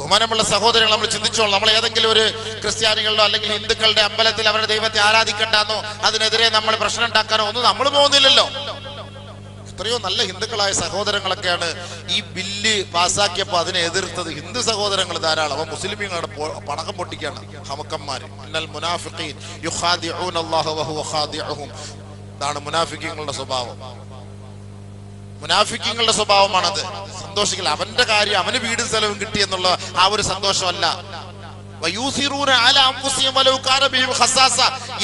ബഹുമാനമുള്ള സഹോദരങ്ങൾ നമ്മൾ ചിന്തിച്ചോളൂ. നമ്മൾ ഏതെങ്കിലും ഒരു ക്രിസ്ത്യാനികളുടെ അല്ലെങ്കിൽ ഹിന്ദുക്കളുടെ അമ്പലത്തിൽ അവരുടെ ദൈവത്തെ ആരാധിക്കണ്ടെന്നോ അതിനെതിരെ നമ്മൾ പ്രശ്നം ഉണ്ടാക്കാനോ ഒന്നും നമ്മൾ പോകുന്നില്ലല്ലോ. എത്രയോ നല്ല ഹിന്ദുക്കളായ സഹോദരങ്ങളൊക്കെയാണ് ഈ ബില്ല് പാസ്സാക്കിയപ്പോൾ അതിനെ എതിർത്തത്. ഹിന്ദു സഹോദരങ്ങൾ ധാരാളം. അവ മുസ്ലിമീങ്ങളുടെ പണക്കം പൊട്ടിക്കാണ് ഹമക്കന്മാർ മുനാഫിഖീൻ ഇതാണ് മുനാഫിക്കങ്ങളുടെ സ്വഭാവം. മുനാഫിക്കങ്ങളുടെ സ്വഭാവമാണത്. സന്തോഷിക്കൽ അവന്റെ കാര്യം അവന് വീടും സ്ഥലവും കിട്ടി എന്നുള്ള ആ ഒരു സന്തോഷമല്ല.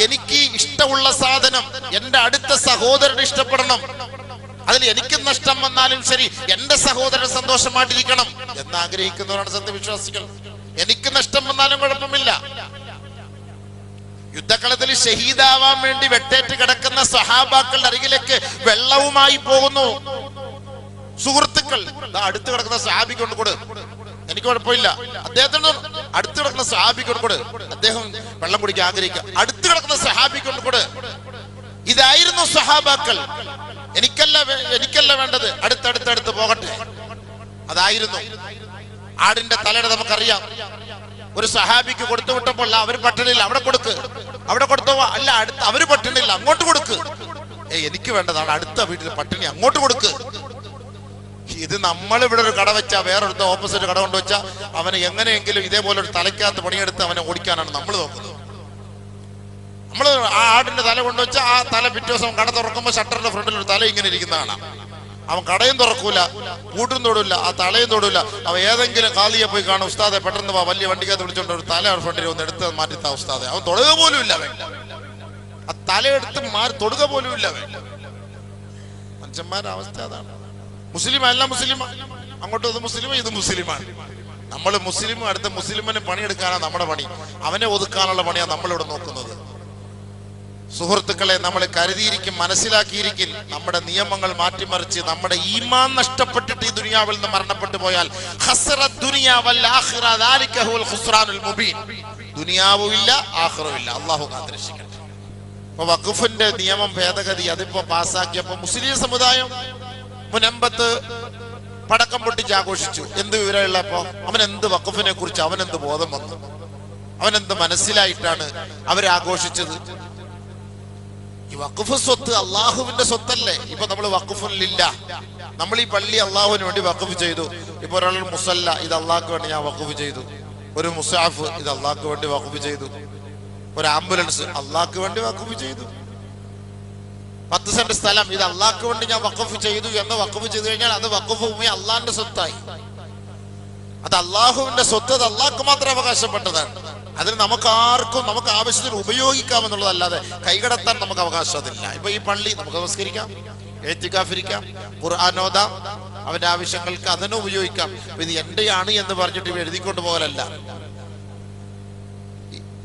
എനിക്ക് ഇഷ്ടമുള്ള സാധനം എന്റെ അടുത്ത സഹോദരൻ ഇഷ്ടപ്പെടണം. അതിൽ എനിക്ക് നഷ്ടം വന്നാലും ശരി എന്റെ സഹോദരൻ സന്തോഷമായിട്ടിരിക്കണം എന്ന് ആഗ്രഹിക്കുന്നവരാണ് സത്യവിശ്വാസികൾ. എനിക്ക് നഷ്ടം വന്നാലും കുഴപ്പമില്ല. യുദ്ധക്കളത്തിൽ ഷഹീദാവാൻ വേണ്ടി വെട്ടേറ്റ് കിടക്കുന്ന സഹാബാക്കളുടെ അരികിലേക്ക് വെള്ളവുമായി പോകുന്നു. സുഹൃത്തുക്കൾ അടുത്ത് കിടക്കുന്ന സഹാബി കൊണ്ട് കൊടു. എനിക്ക് കുഴപ്പമില്ല. അദ്ദേഹത്തിന് അടുത്ത് കിടക്കുന്ന സഹാബി കൊണ്ട് കൊടു. അദ്ദേഹം വെള്ളം കുടിക്കാൻ ആഗ്രഹിക്കുക. അടുത്ത് കിടക്കുന്ന സഹാബി കൊണ്ട് കൊടു. ഇതായിരുന്നു സഹാബാക്കൾ. എനിക്കല്ല എനിക്കല്ല വേണ്ടത്. അടുത്തടുത്തടുത്ത് പോകട്ടെ. അതായിരുന്നു. ആടിന്റെ തലയുടെ നമുക്കറിയാം. ഒരു സഹാബിക്ക് കൊടുത്തു വിട്ടപ്പോൾ അവർ പട്ടണില്ല അവിടെ കൊടുക്ക്. അവിടെ കൊടുത്തോ അല്ല അടുത്ത് അവർ പട്ടണില്ല അങ്ങോട്ട് കൊടുക്ക്. ഏ എനിക്ക് വേണ്ടതാണ് അടുത്ത വീട്ടിൽ പട്ടിണി അങ്ങോട്ട് കൊടുക്ക്. ഇത് നമ്മൾ ഇവിടെ ഒരു കട വെച്ചാ വേറൊരുത്ത ഓപ്പോസിറ്റ് കട കൊണ്ട് വെച്ചാൽ അവന് എങ്ങനെയെങ്കിലും ഇതേപോലെ ഒരു തലയ്ക്കകത്ത് പണിയെടുത്ത് അവനെ ഓടിക്കാനാണ് നമ്മൾ നോക്കുന്നത്. നമ്മൾ ആ ആടിന്റെ തല കൊണ്ടുവച്ചാൽ ആ തല പിറ്റേ ദിവസം കട തുറക്കുമ്പോൾ ഷട്ടറിന്റെ ഫ്രണ്ടിൽ ഒരു തല ഇങ്ങനെ ഇരിക്കുന്നതാണ് അവൻ കടയും തുറക്കൂല കൂട്ടും തൊടില്ല ആ തലയും തൊടില്ല അവൻ ഏതെങ്കിലും കാലിയെ പോയി കാണും ഉസ്താദെ പെട്ടെന്ന് വാ വലിയ വണ്ടിക്കകത്ത് വിളിച്ചോണ്ട് ഒരു തല അവർ ഫ്രണ്ടിൽ ഒന്ന് എടുത്ത് മാറ്റിത്താ ഉസ്താദെ. അവൻ തൊടുക പോലും ഇല്ല അവൻ. ആ തല എടുത്ത് മാറി തൊടുക പോലും ഇല്ല അവൻ. മനുഷ്യന്മാരുടെ അവസ്ഥ അതാണ്. മുസ്ലിം അല്ല മുസ്ലിം അങ്ങോട്ട് ഇത് മുസ്ലിം ഇത് മുസ്ലിമാണ്. നമ്മൾ മുസ്ലിം അടുത്ത മുസ്ലിമിന് പണിയെടുക്കാനാണ് നമ്മുടെ പണി. അവനെ ഒതുക്കാനുള്ള പണിയാണ് നമ്മളിവിടെ നോക്കുന്നത്. സുഹൃത്തുക്കളെ നമ്മൾ കരുതിയിരിക്കും മനസ്സിലാക്കിയിരിക്കും. നമ്മുടെ നിയമങ്ങൾ മാറ്റിമറിച്ച് നമ്മുടെ ഈമാൻ നഷ്ടപ്പെട്ടിട്ട് ഈ ദുനിയാവിൽ നിന്ന് മരണപ്പെട്ടു പോയാൽ. ദുനിയാവും ഇല്ല ഇല്ല. അള്ളാഹു കാത്തിരക്ഷിക്കട്ടെ അപ്പൊ വഖഫിന്റെ നിയമം ഭേദഗതി അതിപ്പോ പാസ്സാക്കിയപ്പോ മുസ്ലിം സമുദായം മുനമ്പത്ത് പടക്കം പൊട്ടിച്ച് ആഘോഷിച്ചു. എന്ത് വിവരമുള്ളപ്പോ അവൻ എന്ത് വഖഫിനെ കുറിച്ച് അവൻ എന്ത് ബോധം വന്നു? അവൻ എന്ത് മനസ്സിലായിട്ടാണ് അവർ ആഘോഷിച്ചത് ഈ വഖഫ് സ്വത്ത് അള്ളാഹുവിന്റെ സ്വത്തല്ലേ? ഇപ്പൊ നമ്മൾ വഖഫിലില്ല നമ്മൾ ഈ പള്ളി അള്ളാഹുവിന് വേണ്ടി വഖഫ് ചെയ്തു. ഇപ്പൊ ഒരാൾ മുസല്ല ഇത് അള്ളാഹ്ക്ക് വേണ്ടി ഞാൻ വഖഫ് ചെയ്തു. ഒരു മുസാഫ് ഇത് അള്ളാഹ്ക്ക് വേണ്ടി വഖഫ് ചെയ്തു. ഒരു ആംബുലൻസ് അള്ളാഹ്ക്ക് വേണ്ടി വഖഫ് ചെയ്തു. പത്ത് സെന്റ് സ്ഥലം ഇത് അള്ളാഹ്ക്ക് വേണ്ടി ഞാൻ വഖഫ് ചെയ്തു എന്ന് വഖഫ് ചെയ്തു കഴിഞ്ഞാൽ അത് വഖഫ് ഭൂമി അള്ളാഹിന്റെ സ്വത്തായി. അത് അള്ളാഹുവിന്റെ സ്വത്ത് അത് അള്ളാഹ്ക്ക് മാത്രം അവകാശപ്പെട്ടതാണ്. അതിന് നമുക്ക് ആർക്കും നമുക്ക് ആവശ്യത്തിന് ഉപയോഗിക്കാമെന്നുള്ളതല്ലാതെ കൈകടത്താൻ നമുക്ക് അവകാശം അതില്ല ഇപ്പൊ ഈ പള്ളി നമുക്ക് നമസ്കരിക്കാം ഏറ്റിക്കാഫിരിക്കാം ഖുർആാനോദ അവന്റെ ആവശ്യങ്ങൾക്ക് അതിനെ ഉപയോഗിക്കാം. ഇത് എന്റെയാണ് എന്ന് പറഞ്ഞിട്ട് ഇവ എഴുതിക്കൊണ്ട് പോകലല്ല.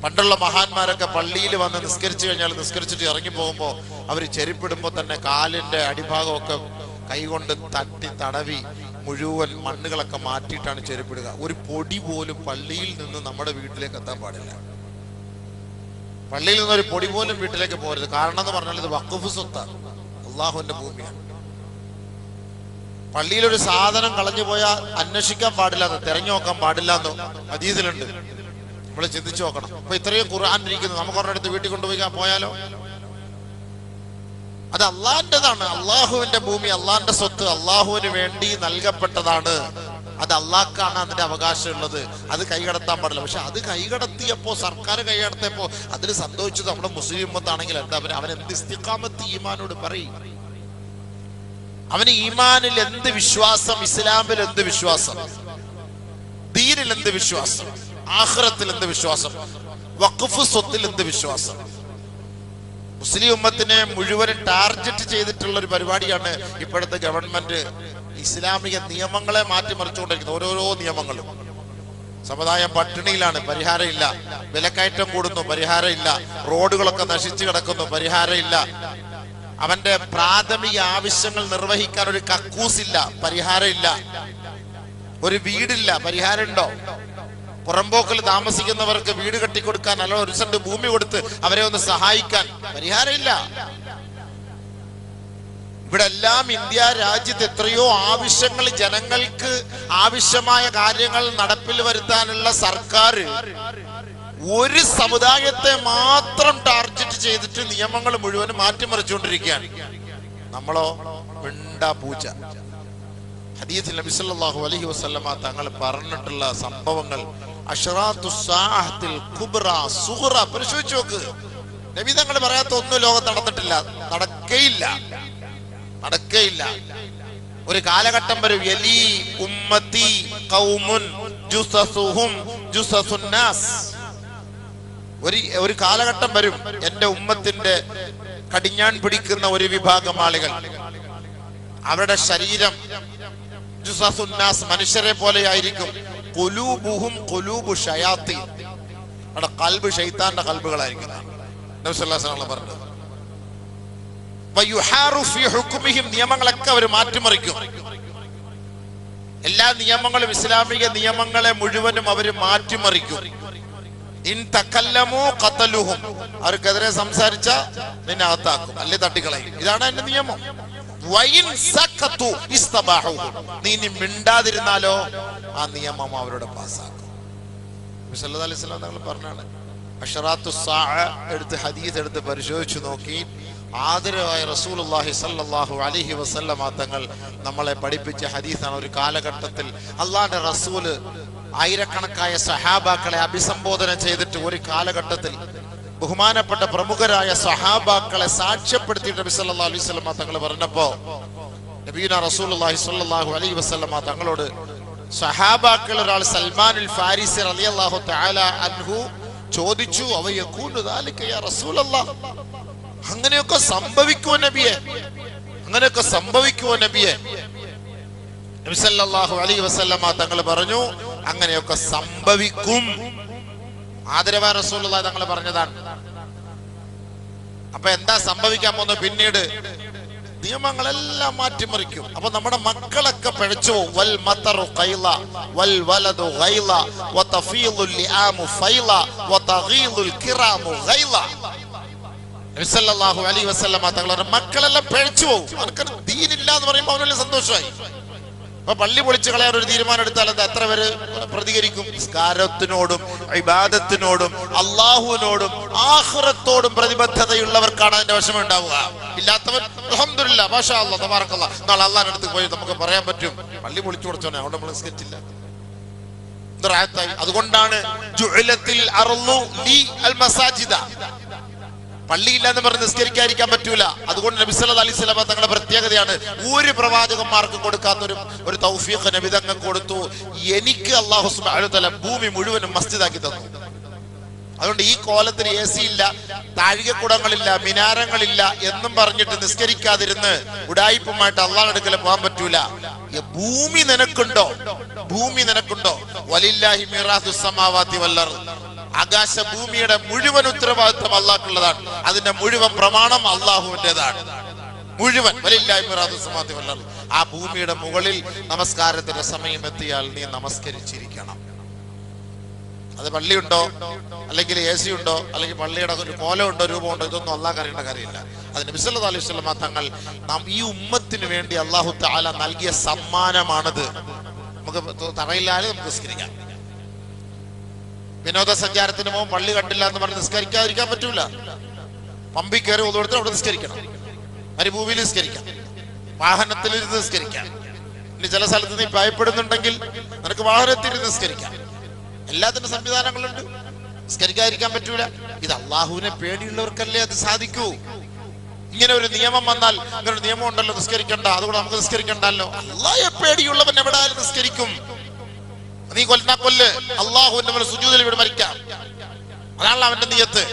പണ്ടുള്ള മഹാന്മാരൊക്കെ പള്ളിയിൽ വന്ന് നിസ്കരിച്ചു കഴിഞ്ഞാൽ നിസ്കരിച്ചിട്ട് ഇറങ്ങി പോകുമ്പോൾ അവർ ചെരുപ്പിടുമ്പോൾ തന്നെ കാലിന്റെ അടിഭാഗമൊക്കെ കൈകൊണ്ട് തട്ടി തടവി മുഴുവൻ മണ്ണുകളൊക്കെ മാറ്റിയിട്ടാണ് ചെരുപ്പിടുക. ഒരു പൊടി പോലും പള്ളിയിൽ നിന്ന് നമ്മുടെ വീട്ടിലേക്ക് എത്താൻ പാടില്ല. പള്ളിയിൽ നിന്ന് ഒരു പൊടി പോലും വീട്ടിലേക്ക് പോരുത് കാരണം എന്ന് പറഞ്ഞാൽ ഇത് വഖഫ് സ്വത്താണ് അള്ളാഹുവിന്റെ ഭൂമിയാണ്. പള്ളിയിൽ ഒരു സാധനം കളഞ്ഞു പോയാൽ അന്വേഷിക്കാൻ പാടില്ല എന്ന് തെരഞ്ഞു നോക്കാൻ പാടില്ല എന്ന് അതീതിലുണ്ട് നമ്മൾ ചിന്തിച്ചു നോക്കണം. അപ്പൊ ഇത്രയും ഖുർആൻ ഇരിക്കുന്നു നമുക്ക് ഒരിടത്ത് വീട്ടിൽ കൊണ്ടുപോയി പോയാലോ? അത് അള്ളാന്റെതാണ് അള്ളാഹുവിന്റെ ഭൂമി അള്ളാഹിന്റെ സ്വത്ത് അള്ളാഹുവിന് വേണ്ടി നൽകപ്പെട്ടതാണ്. അത് അള്ളാഹ്ക്കാണ് അതിന്റെ അവകാശം ഉള്ളത് അത് കൈകടത്താൻ പാടില്ല. പക്ഷെ അത് കൈകടത്തിയപ്പോ സർക്കാർ കൈകടത്തിയപ്പോ അതിൽ സന്തോഷിച്ചത് നമ്മുടെ മുസ്ലിം ഉമ്മത്താണെങ്കിൽ എന്താ അവൻ അവൻ എന്ത് ഇസ്തിഖാമത്ത് ഈമാനോട് പറയും. അവന് ഈമാനിൽ എന്ത് വിശ്വാസം ഇസ്ലാമിൽ എന്ത് വിശ്വാസം? ദീനിൽ എന്ത് വിശ്വാസം? ആഹ്റത്തിൽ എന്ത് വിശ്വാസം? വഖഫ് സ്വത്തിൽ എന്ത് വിശ്വാസം? മുസ്ലിം ഉമ്മത്തിനെ മുഴുവൻ ടാർഗറ്റ് ചെയ്തിട്ടുള്ള ഒരു പരിപാടിയാണ് ഇപ്പോഴത്തെ ഗവൺമെന്റ് ഇസ്ലാമിക നിയമങ്ങളെ മാറ്റിമറിച്ചുകൊണ്ടിരിക്കുന്നത് ഓരോരോ നിയമങ്ങളും. സമുദായം പട്ടിണിയിലാണ് പരിഹാരമില്ല. വിലക്കയറ്റം കൂടുന്നു പരിഹാരമില്ല. റോഡുകളൊക്കെ നശിച്ചു കിടക്കുന്നു പരിഹാരമില്ല. അവന്റെ പ്രാഥമിക ആവശ്യങ്ങൾ നിർവഹിക്കാൻ ഒരു കക്കൂസില്ല പരിഹാരമില്ല. ഒരു വീടില്ല പരിഹാരം ഉണ്ടോ പുറമ്പോക്കിൽ താമസിക്കുന്നവർക്ക് വീട് കെട്ടിക്കൊടുക്കാൻ അല്ല ഒരു സെന്റ് ഭൂമി കൊടുത്ത് അവരെ ഒന്ന് സഹായിക്കാൻ പരിഹാരമില്ല. ഇവിടെ എല്ലാം ഇന്ത്യ രാജ്യത്ത് എത്രയോ ആവശ്യങ്ങൾ ജനങ്ങൾക്ക് ആവശ്യമായ കാര്യങ്ങൾ നടപ്പിൽ വരുത്താനുള്ള സർക്കാർ ഒരു സമുദായത്തെ മാത്രം ടാർഗറ്റ് ചെയ്തിട്ട് നിയമങ്ങൾ മുഴുവനും മാറ്റിമറിച്ചുകൊണ്ടിരിക്കുകയാണ്. നമ്മളോ മിണ്ടാ പൂച്ച. ഹദീസിൽ നബി സല്ലല്ലാഹു അലൈഹി വസല്ലമ തങ്ങൾ പറഞ്ഞിട്ടുള്ള സംഭവങ്ങൾ പരിശോധിച്ച് നോക്ക്. നബി തങ്ങൾ പറയാത്ത ഒന്നും ലോകത്ത് നടന്നിട്ടില്ല. നടക്കേയില്ല. നടക്കേയില്ല. ഒരു കാലഘട്ടം വരും എലി ഉമ്മത്തി കൗമുൻ ജുസസുഹും ജുസസുന്നാസ് ഒരു ഒരു കാലഘട്ടം വരും എന്റെ ഉമ്മത്തിന്റെ കടിഞ്ഞാൻ പിടിക്കുന്ന ഒരു വിഭാഗം ആളുകൾ. അവരുടെ ശരീരം ജുസസുന്നാസ് മനുഷ്യരെ പോലെ ആയിരിക്കും കുലൂബുഹും കുലൂബു ഷയാത്തി അവിടെ കൽബ് ഷെയ്ത്താന്റെ കൽബുകളായിരിക്കും നബി സല്ലല്ലാഹു അലൈഹി വസല്ലം പറഞ്ഞത്. നിയമങ്ങളൊക്കെ അവർ മാറ്റിമറിക്കും. എല്ലാ നിയമങ്ങളും ഇസ്ലാമിക നിയമങ്ങളെ മുഴുവനും അവർ മാറ്റിമറിക്കും. ഇൻ അവർക്കെതിരെ സംസാരിച്ച നിന്നെ അകത്താക്കും. അല്ലെ തട്ടിക്കളയും. ഇതാണ് എന്റെ നിയമം. നീ മിണ്ടാതിരുന്നാലോ? ആ നിയമം അവരോട് പാസ്സാക്കും അലൈഹി തങ്ങൾ പറഞ്ഞാണ് അഷറാത്തു എടുത്ത് ഹദീസ് എടുത്ത് പരിശോധിച്ചു നോക്കി ആദരവായ റസൂലുള്ളാഹി സല്ലല്ലാഹു അലൈഹി വസല്ലമ തങ്ങൾ നമ്മളെ പഠിപ്പിച്ച ഹദീസാണ് ഒരു കാലഘട്ടത്തിൽ അള്ളാന്റെ റസൂൽ ആയിരക്കണക്കായ സഹാബാക്കളെ അഭിസംബോധന ചെയ്തിട്ട് ഒരു കാലഘട്ടത്തിൽ ബഹുമാനപ്പെട്ട പ്രമുഖരായ സഹാബാക്കളെ സാക്ഷ്യപ്പെടുത്തിയിട്ട് നബി സല്ലല്ലാഹു അലൈഹി വസല്ലമ തങ്ങൾ പറഞ്ഞപ്പോ നബീന റസൂലുള്ളാഹി സ്വല്ലല്ലാഹു അലൈഹി വസല്ലമ തങ്ങളോട് സഹാബാക്കൾ ഒരാൾ സൽമാനുൽ ഫാരിസി റളിയല്ലാഹു തആല അൻഹു ചോദിച്ചു അങ്ങനെയൊക്കെ സംഭവിക്കുമോ നബിയെ? അങ്ങനെയൊക്കെ സംഭവിക്കുമോ നബിയെ? നബി സല്ലല്ലാഹു അലൈഹി വസല്ലമ തങ്ങൾ പറഞ്ഞു അങ്ങനെയൊക്കെ സംഭവിക്കും. ആദരവാ റസൂലുള്ളാഹി തങ്ങൾ പറഞ്ഞതാണ്. അപ്പൊ എന്താ സംഭവിക്കാൻ പോകുന്നത്? പിന്നീട് നിയമങ്ങളെല്ലാം മാറ്റിമറിക്കും. അപ്പൊ നമ്മുടെ മക്കളൊക്കെ പിഴച്ചു. വൽ മത്തറു ഖൈല വൽ വലദു ഖൈല വതഫീലുൽ ലിആമു ഫൈല വതഗീലുൽ കിറാമു ഖൈല. നബി സല്ലല്ലാഹു അലൈഹി വസല്ലമ തങ്ങളുടെ മക്കളെല്ലാം പിഴച്ചു പോകും. അവർക്ക് ദീൻ ഇല്ല എന്ന് പറയുമ്പോൾ അവന് സന്തോഷമായി. അപ്പൊ പള്ളി പൊളിച്ചു കളയാൻ ഒരു തീരുമാനം എടുത്താൽ അത് എത്ര പേര് പ്രതികരിക്കും? സ്കാരത്തിനോടും ഇബാദത്തിനോടും അള്ളാഹുവിനോടും ആഹ്റത്തോടും പ്രതിബദ്ധതയുള്ളവർക്കാണ് അതിന്റെ വിഷമം ഉണ്ടാവുക ഇല്ലാത്തവൻ അൽഹംദുലില്ലാ മാഷാ അല്ലാ തബാറക്കല്ലാ. നാളെ അള്ളാഹിന്റെ അടുത്ത് പോയി നമുക്ക് പറയാൻ പറ്റും. പള്ളി പൊളിച്ചു കൊടുത്തോനെ അവിടെ നമ്മൾ റാഹത്തായി. അതുകൊണ്ടാണ് അൽ മസാജിദ. പള്ളിയില്ല എന്ന് പറഞ്ഞ് നിസ്കരിക്കാതിരിക്കാൻ പറ്റൂല. അതുകൊണ്ട് നബി സല്ലല്ലാഹു അലൈഹി വസല്ലം തങ്ങളുടെ പ്രത്യേകതയാണ് ഒരു പ്രവാചകന്മാർക്ക് കൊടുക്കാത്ത ഒരു ഒരു തൗഫീഖ് നബി തങ്ങൾ കൊടുത്തു. എനിക്ക് അല്ലാഹു സുബ്ഹാനഹു ഭൂമി മുഴുവനും മസ്ജിദാക്കി തന്നു. അതുകൊണ്ട് ഈ കോലത്തിന് എ സി ഇല്ല താഴികക്കുടങ്ങളില്ല മിനാരങ്ങളില്ല എന്നും പറഞ്ഞിട്ട് നിസ്കരിക്കാതിരുന്ന് ഉടായിപ്പുമായിട്ട് അള്ളാഹ് അടുക്കൽ പോകാൻ പറ്റൂല. ഭൂമി നിനക്കുണ്ടോ? ഭൂമി നിനക്കുണ്ടോ? വലില്ലാഹി മിറാത്തു സമാവാത്തി വല്ലർ ആകാശ ഭൂമിയുടെ മുഴുവൻ ഉത്തരവാദിത്വം അള്ളാഹ്ക്കുള്ളതാണ്. അതിന്റെ മുഴുവൻ പ്രമാണം അള്ളാഹുവിന്റെതാണ് മുഴുവൻ. വലിയ ആ ഭൂമിയുടെ മുകളിൽ നമസ്കാരത്തിന്റെ സമയം എത്തിയാൽ നീ നമസ്കരിച്ചിരിക്കണം. അത് പള്ളിയുണ്ടോ? അല്ലെങ്കിൽ എ സി ഉണ്ടോ അല്ലെങ്കിൽ പള്ളിയുടെ ഒരു കോലമുണ്ടോ? രൂപമുണ്ടോ? ഇതൊന്നും അള്ളാഹ് അറിയേണ്ട കാര്യമില്ല. അതിന് ബിസല്ലാ അലൈഹി സ്വലമ തങ്ങൾ നാം ഈ ഉമ്മത്തിന് വേണ്ടി അള്ളാഹു താല നൽകിയ സമ്മാനമാണത്. നമുക്ക് തറയില്ലാതെ നമുക്ക് നിസ്കരിക്കാം. വിനോദസഞ്ചാരത്തിന് പോകും പള്ളി കണ്ടില്ല എന്ന് പറഞ്ഞ് നിസ്കരിക്കാതിരിക്കാൻ പറ്റൂല. പമ്പി കയറി ഒന്നുകൊടുത്ത് അവിടെ നിസ്കരിക്കണം. മരുഭൂമിയിൽ നിസ്കരിക്കാം. വാഹനത്തിൽ നിസ്കരിക്കാം. ഇനി ചില സ്ഥലത്ത് നീ ഭയപ്പെടുന്നുണ്ടെങ്കിൽ നിനക്ക് വാഹനത്തിൽ നിസ്കരിക്കാം. എല്ലാത്തിനും സംവിധാനങ്ങളുണ്ട്. നിസ്കരിക്കാതിരിക്കാൻ പറ്റൂല. ഇത് അള്ളാഹുവിനെ പേടിയുള്ളവർക്കല്ലേ അത് സാധിക്കൂ? ഇങ്ങനെ ഒരു നിയമം വന്നാൽ ഇങ്ങനെ ഒരു നിയമം ഉണ്ടല്ലോ നിസ്കരിക്കണ്ട. അതുകൊണ്ട് നമുക്ക് നിസ്കരിക്കണ്ടല്ലോ. അള്ളാഹെ പേടിയുള്ളവൻ എവിടെ നിസ്കരിക്കും. നീ കൊല്ലാ കൊല്ല്. അള്ളാഹുവിന്റെ മേലെ സുജൂതിൽ ഇവിടെ മരിക്കാം. അതാണല്ലോ അവന്റെ നിയത്ത്.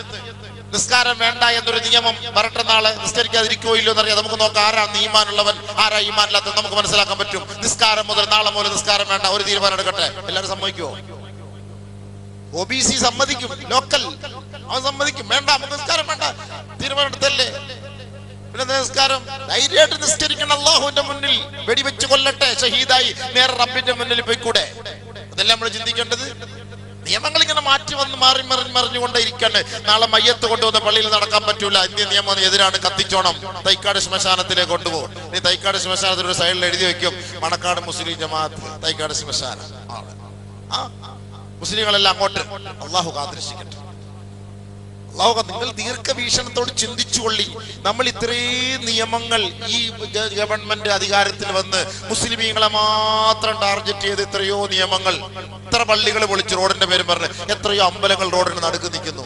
നിസ്കാരം വേണ്ട എന്നൊരു നിയമം വരട്ടെ നാളെ. നിസ്കരിക്കാതിരിക്കോ ഇല്ലോ എന്നറിയാം. നമുക്ക് നോക്കാം ആരാ നീമാനുള്ളവൻ ആരാ ഈമാനില്ലാത്ത നമുക്ക് മനസ്സിലാക്കാൻ പറ്റും. നിസ്കാരം മുതൽ നാളെ മുതൽ നിസ്കാരം വേണ്ട. ഒരു തീരുമാനം എടുക്കട്ടെ. എല്ലാവരും സമ്മതിക്കുമോ ഒ ബി സി സമ്മതിക്കും. ലോക്കൽ അവൻ സമ്മതിക്കും. വേണ്ട നമുക്ക് നിസ്കാരം വേണ്ട. തീരുമാനം എടുത്തല്ലേ? പിന്നെ നിസ്കാരം? ധൈര്യമായിട്ട് നിസ്കരിക്കണം അള്ളാഹുവിന്റെ മുന്നിൽ. വെടിവെച്ച് കൊല്ലട്ടെ. ഷഹീദായി. നേരെ റബ്ബിന്റെ മുന്നിൽ പോയിക്കൂടെ? അതെല്ലാം നമ്മൾ ചിന്തിക്കേണ്ടത്? നിയമങ്ങൾ ഇങ്ങനെ മാറ്റി വന്ന് മാറി മറിഞ്ഞ് മറിഞ്ഞുകൊണ്ടിരിക്കണെ നാളെ മയ്യത്ത് കൊണ്ടുവന്ന പള്ളിയിൽ നടക്കാൻ പറ്റൂല. ഇന്ത്യ നിയമം എതിരാണ് കത്തിച്ചോണം. തൈക്കാട് ശ്മശാനത്തിലേക്ക് കൊണ്ടുപോകും. നീ തൈക്കാട് ശ്മശാനത്തിൽ ഒരു സൈഡിൽ എഴുതി വെക്കും. മണക്കാട് മുസ്ലിം ജമാഅത്ത് തൈക്കാട് ശ്മശാനം. ആ മുസ്ലിങ്ങളെല്ലാം അങ്ങോട്ട്. അള്ളാഹു കാത്തിരക്ഷിക്കട്ടെ അള്ളാഹു നിങ്ങൾ ദീർഘവീക്ഷണത്തോട് ചിന്തിച്ചുകൊള്ളി. നമ്മൾ ഇത്രയും നിയമങ്ങൾ ഈ ഗവൺമെന്റ് അധികാരത്തിൽ വന്ന് മുസ്ലിമീങ്ങളെ മാത്രം ടാർഗറ്റ് ചെയ്ത് എത്രയോ നിയമങ്ങൾ എത്ര പള്ളികൾ പൊളിച്ച് റോഡിന്റെ പേര് പറഞ്ഞു എത്രയോ അമ്പലങ്ങൾ റോഡിന് നടുക്ക് നിൽക്കുന്നു.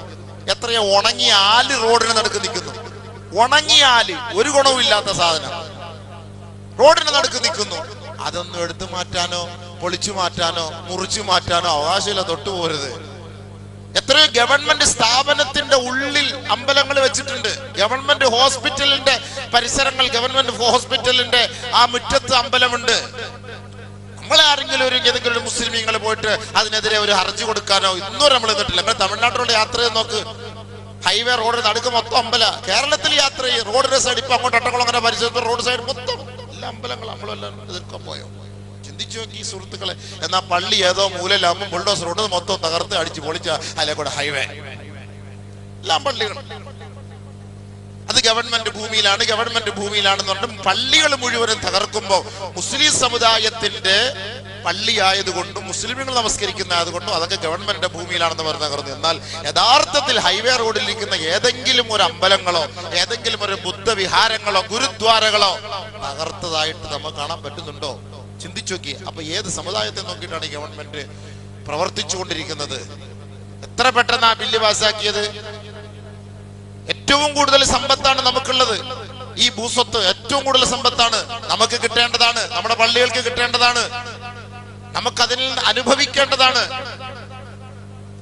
എത്രയോ ഉണങ്ങിയ ആൽ റോഡിന് നടുക്ക് നിൽക്കുന്നു. ഉണങ്ങിയ ആൽ ഒരു ഗുണവും ഇല്ലാത്ത സാധനം. റോഡിന് നടുക്ക് നിൽക്കുന്നു. അതൊന്നും എടുത്തു മാറ്റാനോ പൊളിച്ചു മാറ്റാനോ മുറിച്ചു മാറ്റാനോ അവകാശമില്ല തൊട്ടുപോരുത് എത്രയോ ഗവൺമെന്റ് സ്ഥാപനത്തിന്റെ ഉള്ളിൽ അമ്പലങ്ങൾ വെച്ചിട്ടുണ്ട്. ഗവൺമെന്റ് ഹോസ്പിറ്റലിന്റെ പരിസരങ്ങൾ ഗവൺമെന്റ് ഹോസ്പിറ്റലിന്റെ ആ മുറ്റത്ത് അമ്പലമുണ്ട്. നമ്മളെ ആരെങ്കിലും ഒരു ഏതെങ്കിലും ഒരു മുസ്ലിമീങ്ങൾ പോയിട്ട് അതിനെതിരെ ഒരു ഹർജി കൊടുക്കാനോ ഇന്നും നമ്മൾ എന്നിട്ടില്ല നമ്മൾ തമിഴ്നാട്ടിലുള്ള യാത്ര ചെയ്ത് നോക്ക്. ഹൈവേ റോഡ് നടുക്ക് മൊത്തം അമ്പല. കേരളത്തിൽ യാത്ര ചെയ്യും. റോഡിന്റെ സൈഡ് ഇപ്പൊ അങ്ങോട്ട് ഒട്ടക്കുളങ്ങര പരിസരത്ത് റോഡ് സൈഡ് മൊത്തം. എല്ലാ അമ്പലങ്ങളും നമ്മളെല്ലാം എതിർക്കാൻ പോയോ? ചിന്തിച്ചു നോക്കി ഈ സുഹൃത്തുക്കളെ. എന്നാ പള്ളി ഏതോ മൂലയിലാകുമ്പോൾ ബുൾഡോസർ കൊണ്ട് മൊത്തം തകർത്ത് അടിച്ച് പൊളിച്ച അല്ലെ കൂടെ ഹൈവേ എല്ലാം പള്ളികൾ. അത് ഗവൺമെന്റ് ഭൂമിയിലാണ് ഗവൺമെന്റ് ഭൂമിയിലാണെന്ന് പള്ളികൾ മുഴുവനും തകർക്കുമ്പോൾ മുസ്ലിം സമുദായത്തിന്റെ പള്ളിയായതുകൊണ്ടും മുസ്ലിമുകൾ നമസ്കരിക്കുന്ന ആയതുകൊണ്ടും അതൊക്കെ ഗവൺമെന്റിന്റെ ഭൂമിയിലാണെന്ന് പറഞ്ഞു തകർന്നു. എന്നാൽ യഥാർത്ഥത്തിൽ ഹൈവേ റോഡിൽ ഇരിക്കുന്ന ഏതെങ്കിലും ഒരു അമ്പലങ്ങളോ ഏതെങ്കിലും ഒരു ബുദ്ധവിഹാരങ്ങളോ ഗുരുദ്വാരകളോ തകർത്തതായിട്ട് നമുക്ക് കാണാൻ പറ്റുന്നുണ്ടോ? ചിന്തിച്ചു നോക്കി അപ്പൊ ഏത് സമുദായത്തെ നോക്കിയിട്ടാണ് ഗവൺമെന്റ് പ്രവർത്തിച്ചു കൊണ്ടിരിക്കുന്നത് എത്ര പെട്ടെന്ന് ആ ബില്ല് പാസ്സാക്കിയത്? ഏറ്റവും കൂടുതൽ സമ്പത്താണ് നമുക്കുള്ളത്. ഈ ഭൂസ്വത്ത് ഏറ്റവും കൂടുതൽ സമ്പത്താണ്. നമുക്ക് കിട്ടേണ്ടതാണ്. നമ്മുടെ പള്ളികൾക്ക് കിട്ടേണ്ടതാണ്. നമുക്കതിൽ അനുഭവിക്കേണ്ടതാണ്.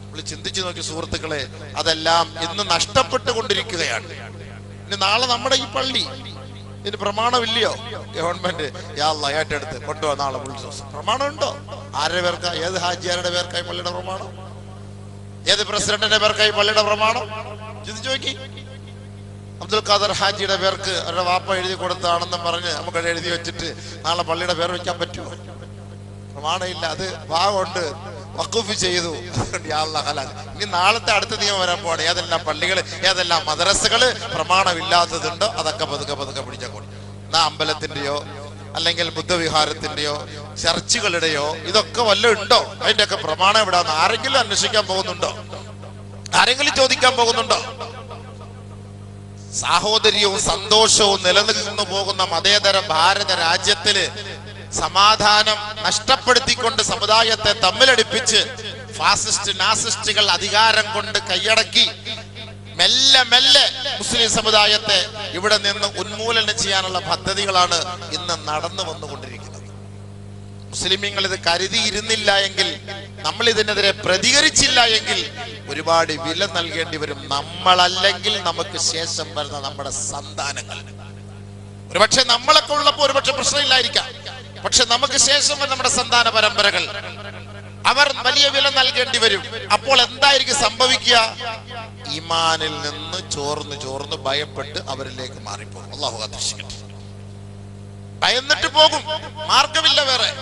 നമ്മൾ ചിന്തിച്ചു നോക്കി സുഹൃത്തുക്കളെ അതെല്ലാം ഇന്ന് നഷ്ടപ്പെട്ടു കൊണ്ടിരിക്കുകയാണ് ഇനി നാളെ നമ്മുടെ ഈ പള്ളി ഇതിന് പ്രമാണമില്ലയോ? ഗവൺമെന്റ്? യാള ഏറ്റെടുത്ത് കൊണ്ടുപോകാൻ നാളെ ഉത്സവം പ്രമാണം ഉണ്ടോ ആരുടെ പേർക്കാ? ഏത് ഹാജിയാരുടെ പേർക്കായി പള്ളിയുടെ പ്രമാണം? ഏത് പ്രസിഡന്റിന്റെ പേർക്കായി പള്ളിയുടെ പ്രമാണം? ചിന്തിച്ചു നോക്കി അബ്ദുൽ ഖാദർ ഹാജിയുടെ പേർക്ക് അവരുടെ വാപ്പ എഴുതി കൊടുത്താണെന്നും പറഞ്ഞ് നമുക്ക് എഴുതി വെച്ചിട്ട് നാളെ പള്ളിയുടെ പേർ വെക്കാൻ പറ്റുമോ? പ്രമാണമില്ല അത് ഭാഗമുണ്ട്. വഖഫ് ചെയ്തു. ഇനി നാളത്തെ അടുത്ത നിയമം വരാൻ പോകണം ഏതെല്ലാം പള്ളികൾ ഏതെല്ലാം മദ്രസകൾ പ്രമാണമില്ലാത്തതുണ്ടോ? അതൊക്കെ പതുക്കെ പതുക്കെ പിടിച്ചോളൂ എന്നാ അമ്പലത്തിന്റെയോ അല്ലെങ്കിൽ ബുദ്ധവിഹാരത്തിന്റെയോ ചർച്ചുകളുടെയോ ഇതൊക്കെ വല്ലതും ഉണ്ടോ? അതിന്റെ ഒക്കെ പ്രമാണം എവിടാന്ന് ആരെങ്കിലും അന്വേഷിക്കാൻ പോകുന്നുണ്ടോ? ആരെങ്കിലും ചോദിക്കാൻ പോകുന്നുണ്ടോ? സാഹോദര്യവും സന്തോഷവും നിലനിൽക്കുന്നു പോകുന്ന മതേതര ഭാരത രാജ്യത്തിൽ സമാധാനം നഷ്ടപ്പെടുത്തിക്കൊണ്ട് സമുദായത്തെ തമ്മിലടിപ്പിച്ച് ഫാസിസ്റ്റ് നാസിസ്റ്റുകൾ അധികാരം കൊണ്ട് കൈയടക്കി മെല്ലെ മെല്ലെ മുസ്ലിം സമുദായത്തെ ഇവിടെ നിന്ന് ഉന്മൂലനം ചെയ്യാനുള്ള പദ്ധതികളാണ് ഇന്ന് നടന്നു വന്നുകൊണ്ടിരിക്കുന്നത്. മുസ്ലിമീങ്ങൾ ഇത് കരുതിയിരുന്നില്ല എങ്കിൽ നമ്മൾ ഇതിനെതിരെ പ്രതികരിച്ചില്ല എങ്കിൽ ഒരുപാട് വില നൽകേണ്ടി വരും. നമ്മളല്ലെങ്കിൽ നമുക്ക് ശേഷം വരുന്ന നമ്മുടെ സന്താനങ്ങൾ. ഒരുപക്ഷെ നമ്മളൊക്കെ ഉള്ളപ്പോൾ ഒരുപക്ഷെ പ്രശ്നമില്ലായിരിക്കാം. പക്ഷെ നമുക്ക് ശേഷം നമ്മുടെ സന്താന പരമ്പരകൾ. അവർ വലിയ വില നൽകേണ്ടി വരും. അപ്പോൾ എന്തായിരിക്കും സംഭവിക്കുക? ഇമാനിൽ നിന്ന് ചോർന്ന് ചോർന്ന് ഭയപ്പെട്ട് അവരിലേക്ക് മാറിപ്പോകും. അള്ളാഹു ഭയന്നിട്ട് പോകും. മാർഗമില്ല വേറെ.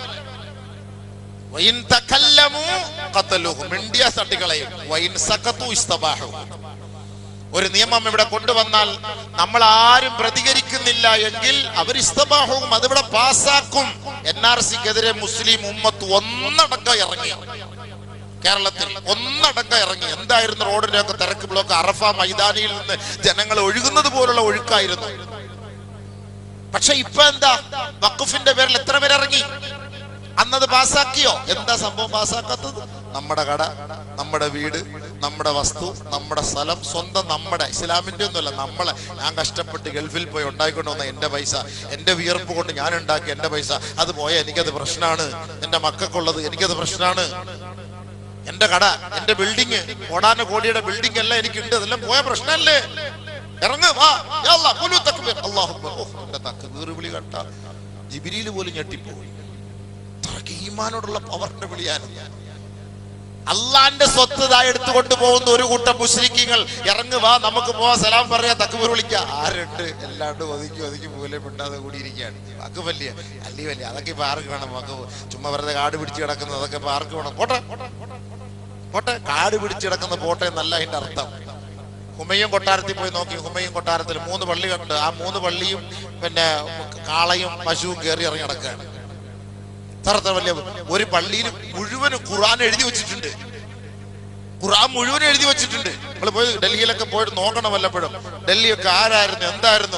മിണ്ടിയ തട്ടികളെയും. ഒരു നിയമം ഇവിടെ കൊണ്ടുവന്നാൽ നമ്മൾ ആരും പ്രതികരിക്കുന്നില്ല എങ്കിൽ അവർ ഇസ്തബാഹവും അതിവിടെ പാസ്സാക്കും എൻ ആർ സിക്കെതിരെ മുസ്ലിം ഉമ്മത്ത് ഒന്നടക്കം ഇറങ്ങി. കേരളത്തിൽ ഒന്നടക്കം ഇറങ്ങി. എന്തായിരുന്നു റോഡിന്റെ ഒക്കെ തിരക്ക്? ബ്ലോക്ക് അറഫ മൈതാനിയിൽ നിന്ന് ജനങ്ങൾ ഒഴുകുന്നത് പോലുള്ള ഒഴുക്കായിരുന്നു. പക്ഷെ ഇപ്പൊ എന്താ? വഖഫിന്റെ പേരിൽ എത്ര പേര് ഇറങ്ങി? അന്നത് പാസ്സാക്കിയോ എന്താ സംഭവം? പാസ്സാക്കാത്തത് നമ്മുടെ കട നമ്മുടെ വീട് നമ്മുടെ വസ്തു നമ്മുടെ സ്ഥലം സ്വന്തം നമ്മുടെ ഇസ്ലാമിന്റെ ഒന്നുമല്ല നമ്മളെ. ഞാൻ കഷ്ടപ്പെട്ട് ഗൾഫിൽ പോയി ഉണ്ടാക്കിക്കൊണ്ട് വന്ന എന്റെ പൈസ എന്റെ വിയർപ്പ് കൊണ്ട് ഞാൻ ഉണ്ടാക്കി എന്റെ പൈസ അത് പോയ എനിക്കത് പ്രശ്നമാണ് എന്റെ മക്കൾക്കുള്ളത് എനിക്കത് പ്രശ്നമാണ് എന്റെ കട എന്റെ ബിൽഡിങ് കോടാന കോടിയുടെ ബിൽഡിംഗ് എല്ലാം എനിക്കുണ്ട്. അതെല്ലാം പോയ പ്രശ്നമല്ലേ? ഇറങ്ങ് വാ. കണ്ട ജിബിരിയിൽ പോലും ഞെട്ടിപ്പോയി. ഈമാനോടുള്ള പവറിന്റെ വിളിയാണ് അള്ളാന്റെ സ്വത്ത് ഇതാ എടുത്തുകൊണ്ട് പോകുന്ന ഒരു കൂട്ടം മുസ്ലിക്കിങ്ങൾ ഇറങ്ങു വാ നമുക്ക് പോവാ സലാം പറയാ തക്കുപൂർ വിളിക്കുക ആരുണ്ട്? എല്ലാണ്ട് ഒതുക്കി ഒതുക്കി മൂലം മിണ്ടാതെ കൂടിയിരിക്കുകയാണ്. വാക്ക് വലിയ അല്ലി വലിയ. അതൊക്കെ ഇപ്പൊ ആർക്ക് വേണം? വാക്ക് ചുമ്മാ വെറുതെ കാട് പിടിച്ച് കിടക്കുന്നത് അതൊക്കെ ഇപ്പൊ ആർക്ക് വേണം? പോട്ടെ. പോട്ടെ. കാട് പിടിച്ചിടക്കുന്ന പോട്ടെ എന്നല്ല അതിന്റെ അർത്ഥം. ഹുമയും കൊട്ടാരത്തിൽ പോയി നോക്കി. ഹുമയും കൊട്ടാരത്തിൽ മൂന്ന് പള്ളി കണ്ട്. ആ മൂന്ന് പള്ളിയും പിന്നെ കാളയും പശുവും കയറി ഇറങ്ങി നടക്കുകയാണ്. അത്ര ഒരു പള്ളിയിൽ മുഴുവൻ ഖുർആൻ എഴുതി വെച്ചിട്ടുണ്ട്. ഖുർആൻ മുഴുവൻ എഴുതി വെച്ചിട്ടുണ്ട്. നമ്മൾ പോയി ഡൽഹിയിലൊക്കെ പോയിട്ട് നോക്കണം വല്ലപ്പോഴും. ഡൽഹിയൊക്കെ ആരായിരുന്നു എന്തായിരുന്നു?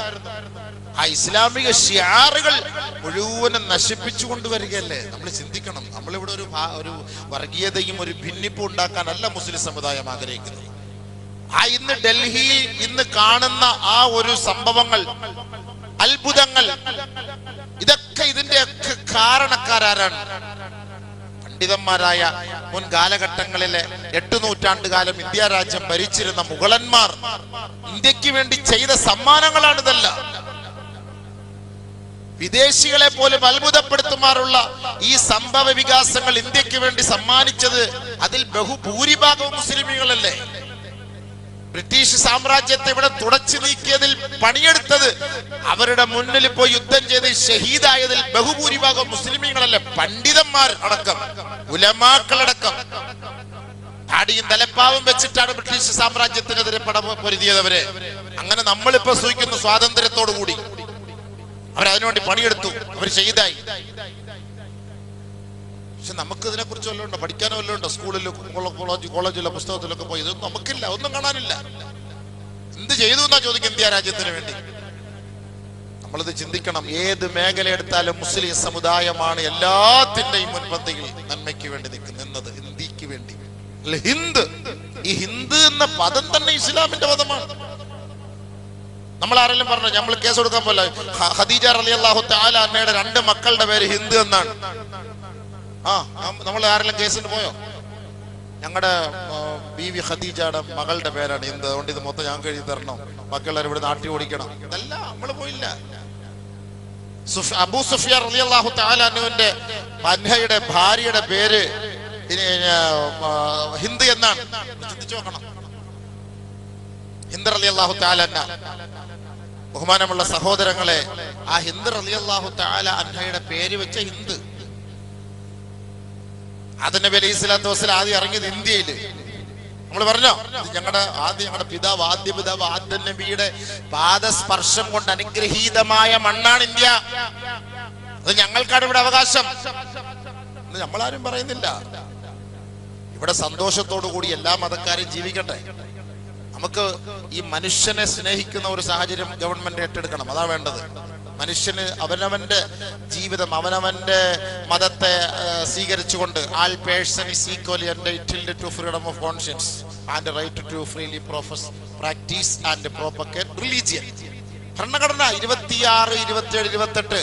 ആ ഇസ്ലാമിക ഷിയാറുകൾ മുഴുവനും നശിപ്പിച്ചു കൊണ്ടുവരികയല്ലേ? നമ്മൾ ചിന്തിക്കണം. നമ്മളിവിടെ ഒരു ഒരു വർഗീയതയും ഒരു ഭിന്നിപ്പും ഉണ്ടാക്കാനല്ല മുസ്ലിം സമുദായം ആഗ്രഹിക്കുന്നത്. ആ ഇന്ന് ഡൽഹിയിൽ ഇന്ന് കാണുന്ന ആ ഒരു സംഭവങ്ങൾ അത്ഭുതങ്ങൾ. ഇതൊക്കെ ഇതിന്റെ ഇതിന്റെയൊക്കെ കാരണക്കാരാരാണ്. പണ്ഡിതന്മാരായ മുൻ കാലഘട്ടങ്ങളിലെ എട്ടു നൂറ്റാണ്ട് കാലം ഇന്ത്യ രാജ്യം ഭരിച്ചിരുന്ന മുഗളന്മാർ ഇന്ത്യയ്ക്ക് വേണ്ടി ചെയ്ത സമ്മാനങ്ങളാണിതല്ല വിദേശികളെ പോലും അത്ഭുതപ്പെടുത്തുമാറുള്ള ഈ സംഭവ വികാസങ്ങൾ ഇന്ത്യയ്ക്ക് വേണ്ടി സമ്മാനിച്ചത് അതിൽ ബഹുഭൂരിഭാഗവും മുസ്ലിമുകളല്ലേ? ബ്രിട്ടീഷ് സാമ്രാജ്യത്തെ ഇവിടെ തുടച്ചു നീക്കിയതിൽ പണിയെടുത്തത് അവരുടെ മുന്നിൽ പോയി യുദ്ധം ചെയ്ത് ഷഹീദായതിൽ ബഹുഭൂരിഭാഗം മുസ്ലിമീങ്ങളല്ല? പണ്ഡിതന്മാർ അടക്കം ഉലമാക്കളടക്കം. താടിയും തലപ്പാവും വെച്ചിട്ടാണ് ബ്രിട്ടീഷ് സാമ്രാജ്യത്തിനെതിരെ പട പൊരുതിയതവര്. അങ്ങനെ നമ്മളിപ്പോ സൂഹിക്കുന്നു സ്വാതന്ത്ര്യത്തോടു കൂടി അവരതിനുവേണ്ടി പണിയെടുത്തു അവർ ചെയ്തായി പക്ഷെ നമുക്ക് ഇതിനെ കുറിച്ച് വല്ലതും ഉണ്ടോ പഠിക്കാനോ വല്ലതും ഉണ്ടോ സ്കൂളിൽ കോളേജ് കോളേജിലോ പുസ്തകത്തിലൊക്കെ പോയി. ഇതൊന്നും നമുക്കില്ല. ഒന്നും കാണാനില്ല. എന്ത് ചെയ്തു എന്നാ ചോദിക്കും ഇന്ത്യ രാജ്യത്തിന് വേണ്ടി? നമ്മളിത് ചിന്തിക്കണം. ഏത് മേഖല എടുത്താലും മുസ്ലിം സമുദായമാണ് എല്ലാത്തിന്റെയും മുൻപന്തിയിൽ നന്മയ്ക്ക് വേണ്ടി നിൽക്കുന്നത്. ഹിന്ദിക്ക് വേണ്ടി. അല്ല ഹിന്ദ്. ഈ ഹിന്ദ് എന്ന പദം തന്നെ ഇസ്ലാമിന്റെ പദമാണ്. നമ്മൾ ആരെങ്കിലും പറഞ്ഞു നമ്മൾ കേസ് കൊടുക്കാൻ പോലെ ഹദീജ റലി അള്ളാഹു താലയുടെ രണ്ട് മക്കളുടെ പേര് ഹിന്ദ് എന്നാണ്. ആ നമ്മൾ ആരെല്ലാം കേസിന് പോയോ? ഞങ്ങളുടെ ബി വി ഖദീജയുടെ മകളുടെ പേരാണ് എന്ത്? അതുകൊണ്ട് ഇത് മൊത്തം ഞങ്ങൾക്ക് എഴുതി തരണം. മക്കളെ ഇവിടെ നാട്ടി ഓടിക്കണം. ഇതല്ല നമ്മൾ പോയില്ല. അബൂ സുഫിയ റലി അള്ളാഹു താലാനുവിന്റെ ഭാര്യയുടെ പേര് ഹിന്ദു എന്നാണ്. ചിന്തിച്ചു നോക്കണം. ഹിന്ദർ അലി അള്ളാഹു താലന്ന ബഹുമാനമുള്ള സഹോദരങ്ങളെ ആ ഹിന്ദു അലി അള്ളാഹു താല അൻഹയുടെ പേര് വെച്ച ഹിന്ദ്. നബി അലൈഹി സ്വലാത്തു വസ്സലാം ആദ്യം ഇറങ്ങിയത് ഇന്ത്യയിൽ. നമ്മൾ പറഞ്ഞോ? ഞങ്ങളുടെ ആദ്യം ഞങ്ങളുടെ പിതാവ് ആദ്യ പിതാവ് ആദ്യ നബിയുടെ പാദസ്പർശം കൊണ്ട് അനുഗ്രഹീതമായ മണ്ണാണ് ഇന്ത്യ. അത് ഞങ്ങൾക്കാണ് ഇവിടെ അവകാശം. നമ്മളാരും പറയുന്നില്ല. ഇവിടെ സന്തോഷത്തോടു കൂടി എല്ലാ മതക്കാരും ജീവിക്കട്ടെ. നമുക്ക് ഈ മനുഷ്യനെ സ്നേഹിക്കുന്ന ഒരു സാഹചര്യം ഗവൺമെന്റ് ഏറ്റെടുക്കണം. അതാ വേണ്ടത്. മനുഷ്യന് അവനവന്റെ ജീവിതം അവനവന്റെ മതത്തെ സ്വീകരിച്ചുകൊണ്ട് ആൾ person is equally entitled to freedom of conscience and right to freely practise and propagate religion ഭരണഘടന ഇരുപത്തിയാറ് ഇരുപത്തിയേഴ് ഇരുപത്തെട്ട്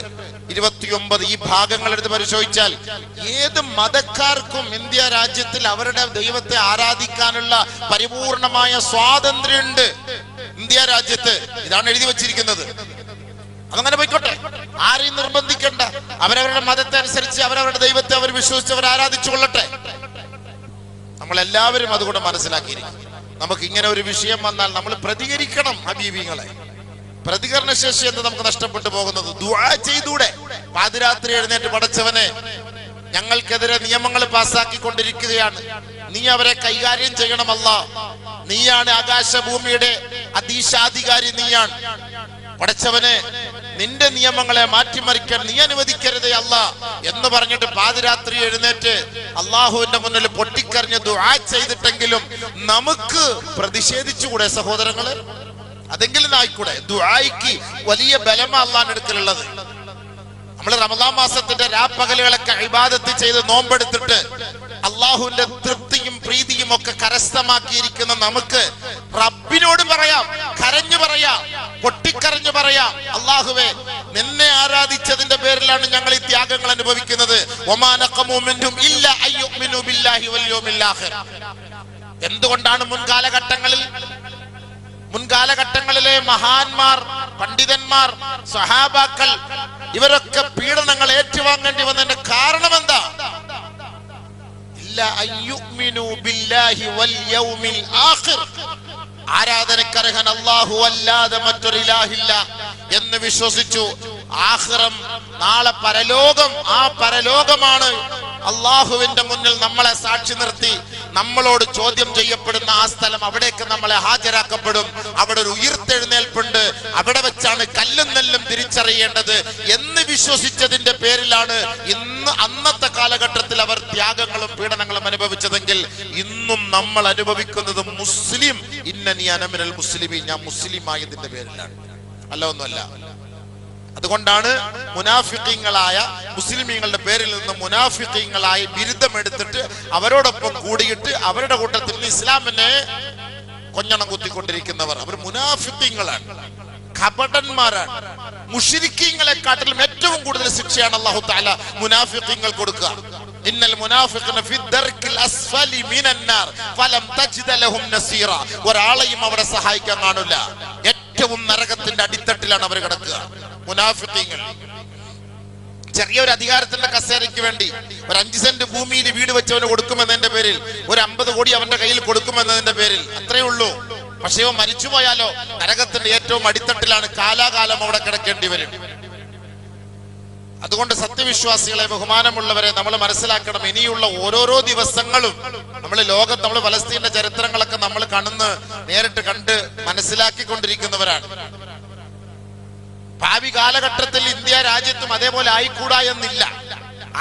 ഇരുപത്തിയൊമ്പത് ഈ ഭാഗങ്ങൾ എടുത്ത് പരിശോധിച്ചാൽ ഏത് മതക്കാർക്കും ഇന്ത്യ രാജ്യത്തിൽ അവരുടെ ദൈവത്തെ ആരാധിക്കാനുള്ള പരിപൂർണമായ സ്വാതന്ത്ര്യമുണ്ട്. ഇന്ത്യ രാജ്യത്ത് ഇതാണ് എഴുതി വച്ചിരിക്കുന്നത്. അതങ്ങനെ പോയിക്കോട്ടെ. ആരെയും നിർബന്ധിക്കണ്ട. അവരവരുടെ മതത്തെ അനുസരിച്ച് അവരവരുടെ ദൈവത്തെ അവർ വിശ്വസിച്ച് അവർ ആരാധിച്ചു കൊള്ളട്ടെ. നമ്മൾ എല്ലാവരും അതുകൊണ്ട് മനസ്സിലാക്കിയിരിക്കും നമുക്ക് ഇങ്ങനെ ഒരു വിഷയം വന്നാൽ നമ്മൾ പ്രതികരിക്കണം ഹബീബിങ്ങളെ. പ്രതികരണ ശേഷി എന്ന് നമുക്ക് നഷ്ടപ്പെട്ടു പോകുന്നത് ദുആ ചെയ്തൂടെ. പാതിരാത്രി എഴുന്നേറ്റ് പടച്ചവനെ ഞങ്ങൾക്കെതിരെ നിയമങ്ങൾ പാസ്സാക്കിക്കൊണ്ടിരിക്കുകയാണ്. നീ അവരെ കൈകാര്യം ചെയ്യണമല്ല നീയാണ് ആകാശഭൂമിയുടെ അതീശാധികാരി നീയാണ്. പടച്ചവനെ നിന്റെ നിയമങ്ങളെ മാറ്റിമറിക്കാൻ നീ അനുവദിക്കരുതേ അല്ല എന്ന് പറഞ്ഞിട്ട് പാതിരാത്രി എഴുന്നേറ്റ് അള്ളാഹുവിന്റെ മുന്നിൽ പൊട്ടിക്കറിഞ്ഞ് ദുആ ചെയ്തിട്ടെങ്കിലും നമുക്ക് പ്രതിഷേധിച്ചുകൂടെ സഹോദരങ്ങളെ? അതെങ്കിലും ആയിക്കൂടെ? ദുആയ്ക്ക് വലിയ ബലമാണ് അള്ളാന്റെ അടുക്കലുള്ളത്. നമ്മൾ റമദാൻ മാസത്തിന്റെ രാപ്പകലുകളൊക്കെ ഇബാദത്ത് ചെയ്ത് നോമ്പെടുത്തിട്ട് അള്ളാഹുവിന്റെ തൃപ്തിയും പ്രീതിയും ഒക്കെ കരസ്ഥമാക്കിയിരിക്കുന്ന നമുക്ക് റബ്ബിനോട് പറയാം കരഞ്ഞു പറയാം പൊട്ടിക്കരഞ്ഞു പറയാം. അള്ളാഹുവെ നിന്നെ ആരാധിച്ചതിന്റെ പേരിലാണ് ഞങ്ങൾ ഈ ത്യാഗങ്ങൾ അനുഭവിക്കുന്നത്. എന്തുകൊണ്ടാണ് മുൻകാലഘട്ടങ്ങളിൽ മുൻകാലഘട്ടങ്ങളിലെ മഹാന്മാർ പണ്ഡിതന്മാർ സഹാബാക്കൾ ഇവരൊക്കെ പീഡനങ്ങൾ ഏറ്റുവാങ്ങേണ്ടി വന്നതിന്റെ കാരണം എന്താ അല്ലാഹു അല്ലാതെ മറ്റൊരു ഇലാഹില്ല എന്ന് വിശ്വസിച്ചു. ആഹ്റം നാളെ പരലോകം ആ പരലോകമാണ്. അള്ളാഹുവിന്റെ മുന്നിൽ നമ്മളെ സാക്ഷി നിർത്തി നമ്മളോട് ചോദ്യം ചെയ്യപ്പെടുന്ന ആ സ്ഥലം അവിടേക്ക് നമ്മളെ ഹാജരാക്കപ്പെടും. അവിടെ ഒരു ഉയർത്തെഴുന്നേൽപ്പുണ്ട്. അവിടെ വെച്ചാണ് കല്ലും നെല്ലും തിരിച്ചറിയേണ്ടത് എന്ന് വിശ്വസിച്ചതിന്റെ പേരിലാണ് ഇന്ന് അന്നത്തെ കാലഘട്ടത്തിൽ അവർ ത്യാഗങ്ങളും പീഡനങ്ങളും അനുഭവിച്ചതെങ്കിൽ ഇന്നും നമ്മൾ അനുഭവിക്കുന്നത് മുസ്ലിം. ഇന്നനി അനമിനൽ മുസ്ലിമി ഞാൻ മുസ്ലിം ആയതിന്റെ പേരിലാണ്. അല്ല ഒന്നുമല്ല. അതുകൊണ്ടാണ് മുനാഫിക്കങ്ങളായ മുസ്ലിമീങ്ങളുടെ പേരിൽ നിന്ന് മുനാഫിക്കീങ്ങളായി ബിരുദമെടുത്തിട്ട് അവരോടൊപ്പം കൂടിയിട്ട് അവരുടെ കൂട്ടത്തിൽ ഇസ്ലാമിനെ കൊഞ്ഞണം കുത്തിക്കൊണ്ടിരിക്കുന്നവർ. അവർ മുനാഫിക്കങ്ങളാണ് കപടന്മാരാണ്. മുഷിരിക്കീങ്ങളെക്കാട്ടിലും ഏറ്റവും കൂടുതൽ ശിക്ഷയാണ് അള്ളാഹു താല മുനാഫിക്കങ്ങൾ കൊടുക്കുക. ഇന്നൽ മുനാഫിഖിന ഫി ദർക്കിൽ അസ്ഫലി മിനന്നാർ ഫലം തജിദ ലഹും നസീറ. ഒരാളെയും അവരെ സഹായിക്കാൻ കാണില്ല. ഏറ്റവും നരകത്തിന്റെ അടിത്തട്ടിലാണ് അവർ കിടക്കുക. മുനാഫിക്കങ്ങൾ ചെറിയൊരു അധികാരത്തിന്റെ കസേരയ്ക്ക് വേണ്ടി ഒരു അഞ്ച് സെന്റ് ഭൂമിയിൽ വീട് വെച്ചവന് കൊടുക്കുമെന്നതിന്റെ പേരിൽ ഒരു അമ്പത് കോടി അവന്റെ കയ്യിൽ കൊടുക്കുമെന്നതിന്റെ പേരിൽ അത്രേ ഉള്ളൂ. പക്ഷേ അവൻ മരിച്ചുപോയാലോ നരകത്തിന്റെ ഏറ്റവും അടിത്തട്ടിലാണ് കാലാകാലം അവിടെ കിടക്കേണ്ടി വരും. അതുകൊണ്ട് സത്യവിശ്വാസികളെ ബഹുമാനമുള്ളവരെ നമ്മൾ മനസ്സിലാക്കണം ഇനിയുള്ള ഓരോരോ ദിവസങ്ങളും നമ്മൾ ലോകം നമ്മൾ ഫലസ്തീന്റെ ചരിത്രങ്ങളൊക്കെ നമ്മൾ കാണുന്ന നേരിട്ട് കണ്ട് മനസ്സിലാക്കിക്കൊണ്ടിരിക്കുന്നവരാണ്. ഭാവി കാലഘട്ടത്തിൽ ഇന്ത്യ രാജ്യത്തും അതേപോലെ ആയിക്കൂടാ എന്നില്ല.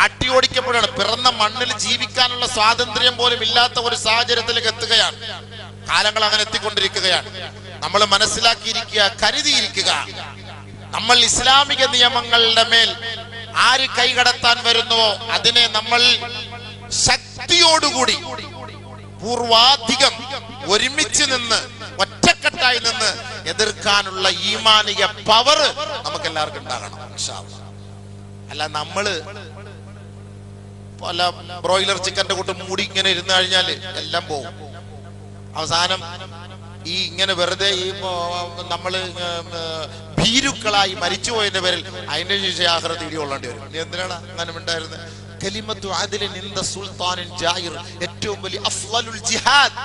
ആട്ടി ഓടിക്കപ്പെടുകയാണ്. പിറന്ന മണ്ണിൽ ജീവിക്കാനുള്ള സ്വാതന്ത്ര്യം പോലും ഇല്ലാത്ത ഒരു സാഹചര്യത്തിലേക്ക് എത്തുകയാണ്. കാലങ്ങൾ അങ്ങനെ എത്തിക്കൊണ്ടിരിക്കുകയാണ്. നമ്മൾ മനസ്സിലാക്കിയിരിക്കുക കരുതിയിരിക്കുക. നമ്മൾ ഇസ്ലാമിക നിയമങ്ങളുടെ മേൽ ആര് കൈകടത്താൻ വരുന്നുവോ അതിനെ നമ്മൾ ശക്തിയോടുകൂടി പൂർവാധികം ഒരുമിച്ച് നിന്ന് ഒറ്റക്കെട്ടായി നിന്ന് എതിർക്കാനുള്ള ഈമാനിക പവർ നമുക്ക് എല്ലാവർക്കും ഉണ്ടാകണം അല്ലാ. നമ്മൾ പല ബ്രോയിലർ ചിക്കന്റെ കൂട്ട് മൂടി ഇങ്ങനെ ഇരുന്ന് കഴിഞ്ഞാൽ എല്ലാം പോകും അവസാനം ഈ ഇങ്ങനെ വെറുതെ ഈ നമ്മൾ ഭീരുക്കളായി മരിച്ചു മരിച്ചുപോയതിന്റെ പേരിൽ അതിന്റെ ശേഷം ആഹ്റത്ത് ഇടി കൊള്ളേണ്ടി വരും. നീ എന്തിനാണ് അങ്ങനെ ഉണ്ടായിരുന്നത് കലിമത്തു അതിലെ നിന്ദ സുൽത്താനിൻ ജാഹിർ ഏറ്റവും വലിയ അഫ്ളലുൽ ജിഹാദ്.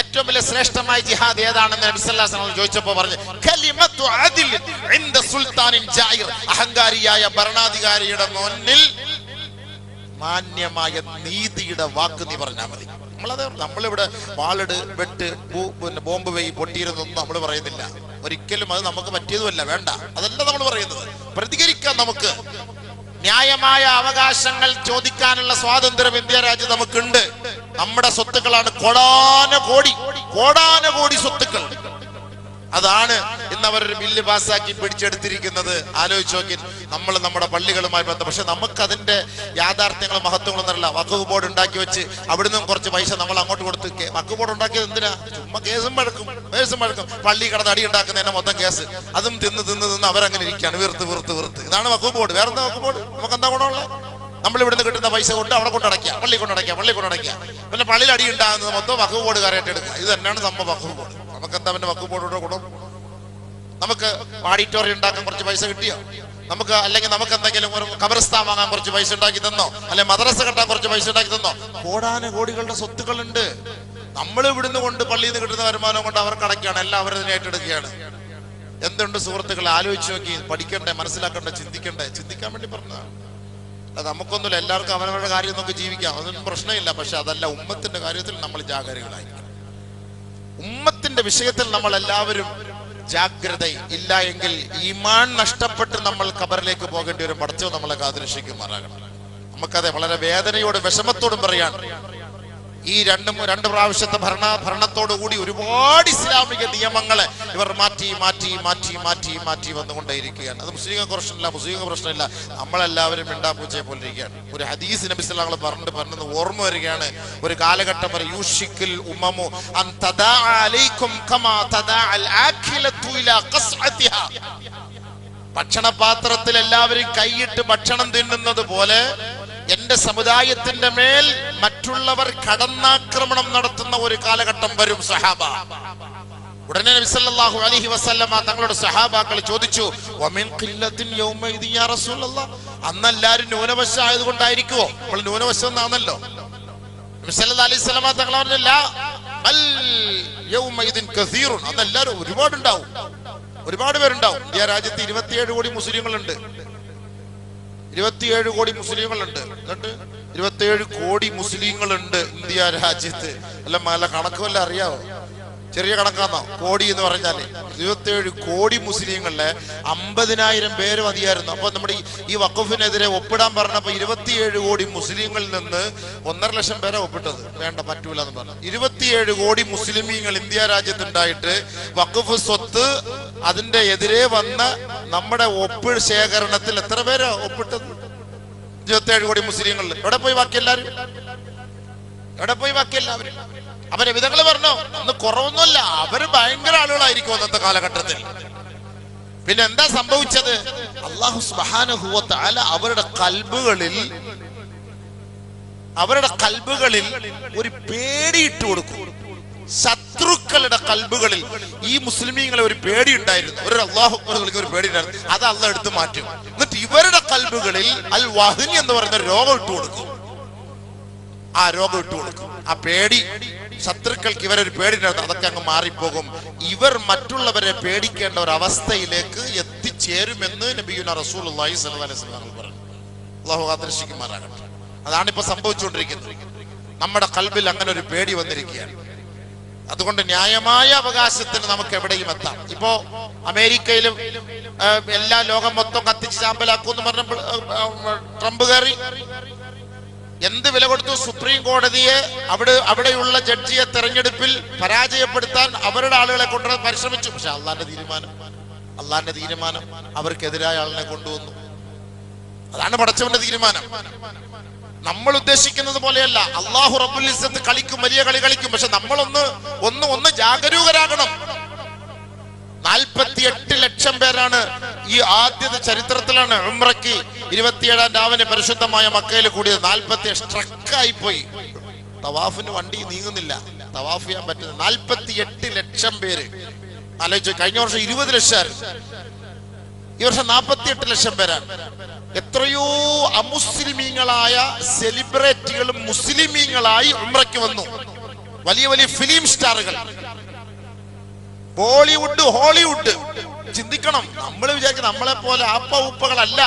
ഏറ്റവും വലിയ ശ്രേഷ്ഠമായ ജിഹാദ് ഏതാണെന്ന് നബി സല്ലല്ലാഹു അലൈഹി വസല്ലം ചോദിച്ചപ്പോൾ പറഞ്ഞു സുൽത്താനിൻ ജായിർ അഹങ്കാരിയായ ഭരണാധികാരിയുടെ മുന്നിൽ മാന്യമായ നീതിയുടെ വാക്ക് നീ പറഞ്ഞാൽ മതി. നമ്മളത് നമ്മളിവിടെ വാളിട് വെട്ട് പിന്നെ ബോംബ് വെയ് പൊട്ടിയിരുന്നൊന്നും നമ്മൾ പറയുന്നില്ല. ഒരിക്കലും അത് നമുക്ക് പറ്റിയതുമല്ല വേണ്ട. അതല്ല നമ്മൾ പറയുന്നത്. പ്രതികരിക്കാൻ നമുക്ക്. ന്യായമായ അവകാശങ്ങൾ ചോദിക്കാനുള്ള സ്വാതന്ത്ര്യം ഇന്ത്യ രാജ്യം നമുക്കുണ്ട്. നമ്മുടെ സ്വത്തുക്കളാണ് കോടാന കോടി കോടാന കോടി സ്വത്തുക്കൾ. അതാണ് ഇന്ന് അവരൊരു ബില്ല് പാസ്സാക്കി പിടിച്ചെടുത്തിരിക്കുന്നത്. ആലോചിച്ച് നോക്കി നമ്മൾ നമ്മുടെ പള്ളികളുമായി ബന്ധം. പക്ഷെ നമുക്ക് അതിന്റെ യാഥാർത്ഥ്യങ്ങളും മഹത്വങ്ങളും അറിയില്ല. വക്കു ബോർഡ് ഉണ്ടാക്കി വെച്ച് അവിടുന്ന് കുറച്ച് പൈസ നമ്മൾ അങ്ങോട്ട് കൊടുത്ത് വക്കു ബോർഡ് ഉണ്ടാക്കിയത് എന്തിനാ? ചുമ്മാ കേസും വഴക്കും കേസും വഴക്കും. പള്ളി കടന്ന് അടി ഉണ്ടാക്കുന്നതിന്റെ മൊത്തം കേസ്. അതും തിന്ന് തിന്ന് തിന്ന് അവരങ്ങനെ ഇരിക്കുകയാണ്. വീർത്ത് വീർത്ത് വീർത്ത് ഇതാണ് വക്കു ബോർഡ്. വേറെന്താ വഖഫ് ബോർഡ്? നമുക്ക് എന്താ ഗുണമുള്ളത്? നമ്മൾ ഇവിടുന്ന് കിട്ടുന്ന പൈസ കൊണ്ട് അവിടെ കൊണ്ടടക്കുക പള്ളി കൊണ്ടടക്കുക പള്ളി കൊണ്ടടക്കുക പിന്നെ പള്ളിയിൽ അടി ഉണ്ടാകുന്നത് മൊത്തം വഖഫ് ബോർഡ് കാര്യമായിട്ട് എടുക്കുക. ഇത് തന്നെയാണ് സംഭവം വഖഫ് ബോർഡ്. നമുക്ക് എന്താ പിന്നെ വഖഫ് ബോർഡ് ഗുണം? നമുക്ക് ഓഡിറ്റോറിയം ഉണ്ടാക്കാൻ കുറച്ച് പൈസ കിട്ടിയോ? നമുക്ക് അല്ലെങ്കിൽ നമുക്ക് എന്തെങ്കിലും ഒരു കബർസ്ഥാൻ വാങ്ങാൻ കുറച്ച് പൈസ ഉണ്ടാക്കി തന്നോ? അല്ലെ മദ്രസ കെട്ടാൻ കുറച്ച് പൈസ ഉണ്ടാക്കി തന്നോ? കോടാന കോടികളുടെ സ്വത്തുക്കളുണ്ട്. നമ്മൾ ഇവിടുന്ന് കൊണ്ട് പള്ളിയിൽ നിന്ന് കിട്ടുന്ന വരുമാനം കൊണ്ട് അവർക്ക് അടയ്ക്കുകയാണ്. എല്ലാം അവർ ഏറ്റെടുക്കുകയാണ്. എന്തുണ്ട് സുഹൃത്തുക്കളെ? ആലോചിച്ച് നോക്കി. പഠിക്കണ്ടേ? മനസ്സിലാക്കണ്ടേ? ചിന്തിക്കണ്ടേ? ചിന്തിക്കാൻ വേണ്ടി പറഞ്ഞതാണ്. നമുക്കൊന്നുമില്ല. എല്ലാവർക്കും അവനവരുടെ കാര്യം നമുക്ക് ജീവിക്കാം. അതൊന്നും പ്രശ്നമില്ല. പക്ഷെ അതല്ല ഉമ്മത്തിന്റെ കാര്യത്തിൽ നമ്മൾ ജാഗരൂകളായിരിക്കണം ഉമ്മത്തിന്റെ വിഷയത്തിൽ നമ്മൾ എല്ലാവരും ജാഗ്രത ഇല്ല എങ്കിൽ ഈമാൻ നഷ്ടപ്പെട്ട് നമ്മൾ ഖബറിലേക്ക് പോകേണ്ടി വരും. പടച്ചോ നമ്മളെ കാതിരക്ഷിക്കുമാറാകണം നമുക്കതെ വളരെ വേദനയോടും വിഷമത്തോടും പറയാൻ ഈ രണ്ടും രണ്ട് പ്രാവശ്യത്തെ ഭരണ ഭരണത്തോടുകൂടി ഒരുപാട് ഇസ്ലാമിക നിയമങ്ങളെ ഇവർ മാറ്റി മാറ്റി മാറ്റി മാറ്റി മാറ്റി വന്നുകൊണ്ടേയിരിക്കുകയാണ്. അത് മുസ്ലിം പ്രശ്നമില്ല മുസ്ലിം പ്രശ്നമില്ല. നമ്മളെല്ലാവരും മിണ്ടാപ്പൂച്ചയെ പോലെ ഇരിക്കുകയാണ് ഒരു ഹദീസ് നബി സല്ലല്ലാഹു പറഞ്ഞിട്ട് പറഞ്ഞത് ഓർമ്മ വരികയാണ്. ഒരു കാലഘട്ടം വരെ യൂഷിക്കിൽ ഉമ്മമു ഭക്ഷണപാത്രത്തിൽ എല്ലാവരും കൈയിട്ട് ഭക്ഷണം തിന്നുന്നത് പോലെ എന്റെ സമുദായത്തിന്റെ മേൽ മറ്റുള്ളവർ കടന്നാക്രമണം നടത്തുന്ന ഒരു കാലഘട്ടം വരും സഹാബ. ഉടനെ നബി അലഹി വസല്ലമ തങ്ങളുടെ സഹാബാക്കൾ ചോദിച്ചു അന്ന് എല്ലാരും ന്യൂനപക്ഷം ആയതുകൊണ്ടായിരിക്കുമോ നമ്മൾ ന്യൂനപക്ഷം എന്നാണല്ലോ നബി സല്ലല്ലാഹു അലൈഹി വസല്ലമ തങ്ങൾ പറഞ്ഞില്ല അന്ന് ഒരുപാടുണ്ടാവും. ഒരുപാട് പേരുണ്ടാവും. ഇന്ത്യ രാജ്യത്ത് ഇരുപത്തിയേഴ് കോടി മുസ്ലിങ്ങളുണ്ട്. ഇരുപത്തിയേഴ് കോടി മുസ്ലിങ്ങളുണ്ട്. എന്നിട്ട് ഇരുപത്തിയേഴ് കോടി മുസ്ലിങ്ങളുണ്ട് ഇന്ത്യ രാജ്യത്ത്. അല്ല മല കണക്കുമല്ല അറിയാവോ? ചെറിയ കണക്കാന്നോ കോടി എന്ന് പറഞ്ഞാൽ ഇരുപത്തേഴ് കോടി മുസ്ലിങ്ങളിലെ അമ്പതിനായിരം പേര് മതിയായിരുന്നു. അപ്പൊ നമ്മുടെ ഈ- വഖഫിനെതിരെ ഒപ്പിടാൻ പറഞ്ഞപ്പോ ഇരുപത്തിയേഴ് കോടി മുസ്ലിങ്ങളിൽ നിന്ന് ഒന്നര ലക്ഷം പേരെ ഒപ്പിട്ടത്. വേണ്ട പറ്റൂല എന്ന് പറഞ്ഞു. ഇരുപത്തിയേഴ് കോടി മുസ്ലിമീങ്ങൾ ഇന്ത്യ രാജ്യത്തുണ്ടായിട്ട് വഖഫ് സ്വത്ത് അതിന്റെ എതിരെ വന്ന നമ്മുടെ ഒപ്പ് ശേഖരണത്തിൽ എത്ര പേരാ ഒപ്പിട്ടത്? ഇരുപത്തിയേഴ് കോടി മുസ്ലിങ്ങളിൽ എവിടെ പോയി ബാക്കി എല്ലാവരും എവിടെ പോയി ബാക്കി എല്ലാവരും? അവരെ വിധങ്ങൾ പറഞ്ഞു? ഒന്ന് കുറവൊന്നുമല്ല. അവർ ഭയങ്കര ആളുകളായിരിക്കും അന്നത്തെ കാലഘട്ടത്തിൽ. പിന്നെ എന്താ സംഭവിച്ചത്? അള്ളാഹു സുബാനുഭൂവത്താല അവരുടെ കൽബുകളിൽ അവരുടെ കൽബുകളിൽ ഒരു പേടിയിട്ട് കൊടുക്കും. ശത്രുക്കളുടെ കൽബുകളിൽ ഈ മുസ്ലിമീങ്ങളെ ഒരു പേടി ഉണ്ടായിരുന്നു ഒരു അള്ളാഹു ഒരു പേടി ഉണ്ടായിരുന്നു അത് അള്ള എടുത്തു മാറ്റും. എന്നിട്ട് ഇവരുടെ കൽബുകളിൽ അൽ വഹിനി എന്ന് പറയുന്ന രോഗം ഇട്ട് കൊടുക്കും. ആ രോഗം ഇട്ടു കൊടുക്കും. ആ പേടി ശത്രുക്കൾക്ക് ഇവരൊരു പേടി അതൊക്കെ അങ്ങ് മാറിപ്പോകും. ഇവർ മറ്റുള്ളവരെ പേടിക്കേണ്ട ഒരു അവസ്ഥയിലേക്ക് എത്തിച്ചേരുമെന്ന് നബിയുന റസൂൽ പറഞ്ഞു. അള്ളാഹു ആദർശിക്കുമാറാകട്ടെ. അതാണ് ഇപ്പൊ സംഭവിച്ചുകൊണ്ടിരിക്കുന്നത്. നമ്മുടെ കൽബിൽ അങ്ങനെ ഒരു പേടി വന്നിരിക്കുകയാണ്. അതുകൊണ്ട് ന്യായമായ അവകാശത്തിന് നമുക്ക് എവിടെയും എത്താം. ഇപ്പോ അമേരിക്കയിലും എല്ലാ ലോകം മൊത്തം കത്തിച്ച് ചാമ്പലാക്കും പറഞ്ഞപ്പോൾ ആ, ആ, ട്രംപ് കയറി. എന്ത് വില കൊടുത്തു? സുപ്രീം കോടതിയെ അവിടെ അവിടെയുള്ള ജഡ്ജിയെ തെരഞ്ഞെടുപ്പിൽ പരാജയപ്പെടുത്താൻ അവരുടെ ആളുകളെ കൊണ്ടുവന്ന് പരിശ്രമിച്ചു. പക്ഷെ അള്ളാന്റെ തീരുമാനം അള്ളാന്റെ തീരുമാനം അവർക്കെതിരായ ആളിനെ കൊണ്ടുവന്നു. അതാണ് പടച്ചവന്റെ തീരുമാനം. നമ്മൾ ഉദ്ദേശിക്കുന്നത് പോലെയല്ല. അള്ളാഹു ഇസ്സത്ത് കളിക്കും വലിയ കളി കളിക്കും. പക്ഷെ നമ്മളൊന്ന് ഒന്ന് ഒന്ന് ജാഗരൂകരാകണം. നാൽപ്പത്തിയെട്ട് ലക്ഷം പേരാണ് ഈ ആദ്യത്തെ ചരിത്രത്തിലാണ് ഉംറയ്ക്ക് ഇരുപത്തിയേഴാം രാവിലെ പരിശുദ്ധമായ മക്കയിൽ കൂടിയത്. നാൽപ്പത്തി സ്ട്രക്കായി പോയി. തവാഫിന് വണ്ടി നീങ്ങുന്നില്ല. തവാഫ് ചെയ്യാൻ പറ്റുന്നത് നാൽപ്പത്തി ലക്ഷം പേര്. ആലോചിച്ചു കഴിഞ്ഞ വർഷം ഇരുപത് ലക്ഷമായിരുന്നു ഈ വർഷം നാൽപ്പത്തി എട്ട് ലക്ഷം പേരാണ്. എത്രയോ അമുസ്ലിമീങ്ങളായ സെലിബ്രിറ്റികളും മുസ്ലിമീങ്ങളായി ഉംറയ്ക്ക് വന്നു. വലിയ വലിയ ഫിലിം സ്റ്റാറുകൾ ബോളിവുഡ് ഹോളിവുഡ്. ചിന്തിക്കണം. നമ്മൾ വിചാരിക്കും നമ്മളെ പോലെ അപ്പ ഉപ്പകളല്ല.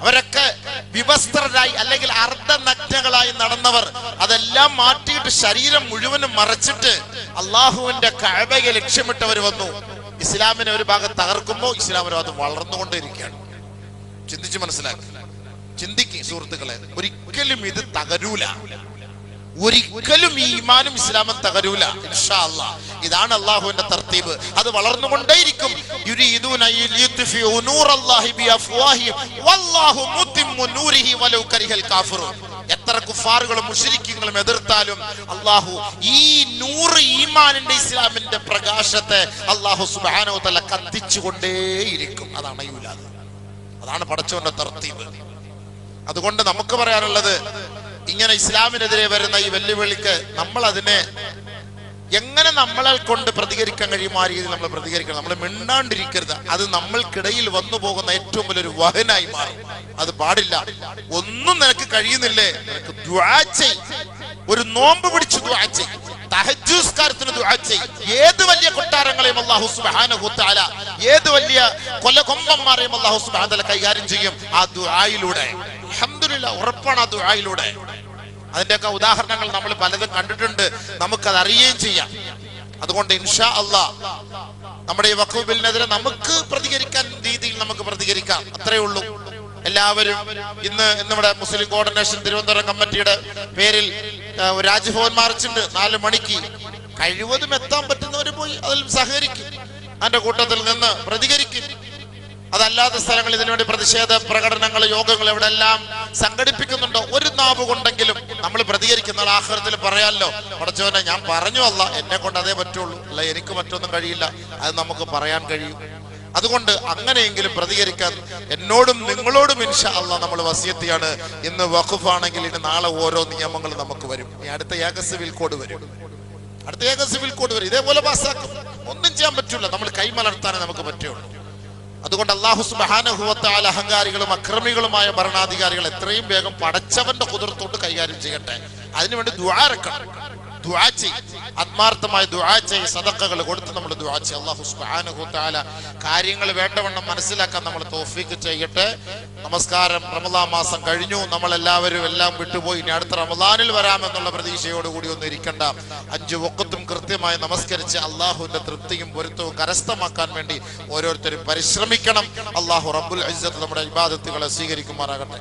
അവരൊക്കെ വിവസ്ത്രരായി അല്ലെങ്കിൽ അർദ്ധനഗ്നകളായി നടന്നവർ. അതെല്ലാം മാറ്റിയിട്ട് ശരീരം മുഴുവനും മറച്ചിട്ട് അള്ളാഹുവിന്റെ കഴവയെ ലക്ഷ്യമിട്ടവർ വന്നു. ഇസ്ലാമിനെ ഒരു ഭാഗം തകർക്കുമ്പോൾ ഇസ്ലാം ഒരു വളർന്നുകൊണ്ടിരിക്കുകയാണ് ചിന്തിച്ച് മനസ്സിലാക്കി. ചിന്തിക്കും സുഹൃത്തുക്കളെ ഒരിക്കലും ഇത് തകരൂല. ഒരിക്കലും ഈ ഈമാനും ഇസ്ലാമും തകരൂല ഇൻഷാ അല്ലാ ഇതാണ് അള്ളാഹുവിന്റെ തർത്തീബ്. അത് വളർന്നുകൊണ്ടേയിരിക്കും. എത്ര കുഫാറുകളും മുശ്രിക്കുകളും എതിർത്താലും അള്ളാഹു ഈ നൂറ് ഈമാനിന്റെ ഇസ്ലാമിന്റെ പ്രകാശത്തെ അള്ളാഹു സുബ്ഹാനഹു തല കത്തിച്ചുകൊണ്ടേയിരിക്കും. അതാണ് യൂലാദ്. അതാണ് പടച്ചവന്റെ തർത്തീബ്. അതുകൊണ്ട് നമുക്ക് പറയാനുള്ളത് ഇങ്ങനെ ഇസ്ലാമിനെതിരെ വരുന്ന ഈ വെല്ലുവിളിക്ക് നമ്മൾ അതിനെ എങ്ങനെ നമ്മളെ കൊണ്ട് പ്രതികരിക്കാൻ കഴിയും ആ രീതിയിൽ നമ്മൾ പ്രതികരിക്കണം. നമ്മൾ മിണ്ടാണ്ടിരിക്കരുത്. അത് നമ്മൾക്കിടയിൽ വന്നു പോകുന്ന ഏറ്റവും വലിയൊരു വഹനായി മാറും. അത് പാടില്ല. ഒന്നും നിനക്ക് കഴിയുന്നില്ലേ? നിനക്ക് ഒരു നോമ്പ് പിടിച്ചു ചെയ്. ഏത് വലിയ കൊട്ടാരങ്ങളെയും സുബ്ഹാനഹു തആല ഏത് വലിയ കൊലകൊമ്പന്മാരെയും അള്ളാഹു തആല കൈകാര്യം ചെയ്യും ആ ദുആയിലൂടെ. അൽഹംദുലില്ലാ ഉറപ്പാണ് ആ ദുആയിലൂടെ. അതിന്റെയൊക്കെ ഉദാഹരണങ്ങൾ നമ്മൾ പലതും കണ്ടിട്ടുണ്ട്. നമുക്കത് അറിയുകയും ചെയ്യാം. അതുകൊണ്ട് ഇൻഷാ അള്ളാ നമ്മുടെ ഈ വഖഫ് നമുക്ക് പ്രതികരിക്കാൻ രീതിയിൽ നമുക്ക് പ്രതികരിക്കാം. അത്രേ ഉള്ളൂ. എല്ലാവരും ഇന്ന് നമ്മുടെ മുസ്ലിം കോർഡിനേഷൻ തിരുവനന്തപുരം കമ്മിറ്റിയുടെ പേരിൽ രാജ്ഭവൻ മാർച്ചുണ്ട്. നാല് മണിക്ക്. കഴിവതും എത്താൻ പറ്റുന്നവർ പോയി അതിൽ സഹകരിക്കും. അതിന്റെ കൂട്ടത്തിൽ നിന്ന് പ്രതികരിക്കും. അതല്ലാത്ത സ്ഥലങ്ങളിൽ ഇതിനുവേണ്ടി പ്രതിഷേധ പ്രകടനങ്ങൾ യോഗങ്ങൾ ഇവിടെ എല്ലാം സംഘടിപ്പിക്കുന്നുണ്ടോ ഒരു നാവ് കൊണ്ടെങ്കിലും നമ്മൾ പ്രതികരിക്കുന്ന ആഹ്ലത്തിൽ പറയാമല്ലോ പടച്ചവനെ ഞാൻ പറഞ്ഞു അല്ല എന്നെ കൊണ്ട് അതേ പറ്റുള്ളൂ. അല്ല എനിക്ക് മറ്റൊന്നും കഴിയില്ല. അത് നമുക്ക് പറയാൻ കഴിയും. അതുകൊണ്ട് അങ്ങനെയെങ്കിലും പ്രതികരിക്കാൻ എന്നോടും നിങ്ങളോടും ഇൻഷാ അല്ല നമ്മൾ വസിയത്തിയാണ്. ഇന്ന് വഖുഫാണെങ്കിൽ ഇനി നാളെ ഓരോ നിയമങ്ങൾ നമുക്ക് വരും. ഈ അടുത്ത ഏക സിവിൽ കോഡ് വരും. അടുത്ത ഏക സിവിൽ കോഡ് വരും. ഇതേപോലെ പാസ്സാക്കും ഒന്നും ചെയ്യാൻ പറ്റില്ല നമ്മൾ കൈമലർത്താനേ നമുക്ക് പറ്റുള്ളൂ. അതുകൊണ്ട് അള്ളാഹു സുബാനഹുവത്താൽ അഹങ്കാരികളും അക്രമികളുമായ ഭരണാധികാരികൾ എത്രയും വേഗം പടച്ചവന്റെ കുതിർത്തോട്ട് കൈകാര്യം ചെയ്യട്ടെ. അതിനുവേണ്ടി ദ്വാരക്കണം ദുആ ചെയ്യും. ആത്മാർത്ഥമായ ദുആ ചെയ്യും. സദക്കകൾ കൊടുത്ത് നമ്മൾ ദുആ അല്ലാഹു സുബ്ഹാനഹു തആല കാര്യങ്ങൾ വേണ്ടവണ്ണം മനസ്സിലാക്കാൻ നമ്മൾ തൗഫീഖ് ചെയ്യട്ടെ. നമസ്കാരം. റമദാൻ മാസം കഴിഞ്ഞു. നമ്മൾ എല്ലാവരും എല്ലാം വിട്ടുപോയി. ഇനി അടുത്ത റമദാനിൽ വരാമെന്നുള്ള പ്രതീക്ഷയോടുകൂടി ഒന്ന് ഇരിക്കണ്ട. അഞ്ചു വക്കത്തും കൃത്യമായി നമസ്കരിച്ച് അള്ളാഹുവിന്റെ തൃപ്തിയും പൊരുത്തവും കരസ്ഥമാക്കാൻ വേണ്ടി ഓരോരുത്തരും പരിശ്രമിക്കണം. അള്ളാഹു റബ്ബുൽ ഇസ്സത്ത് നമ്മുടെ ഇബാദത്തുകളെ സ്വീകരിക്കുമാറാകട്ടെ.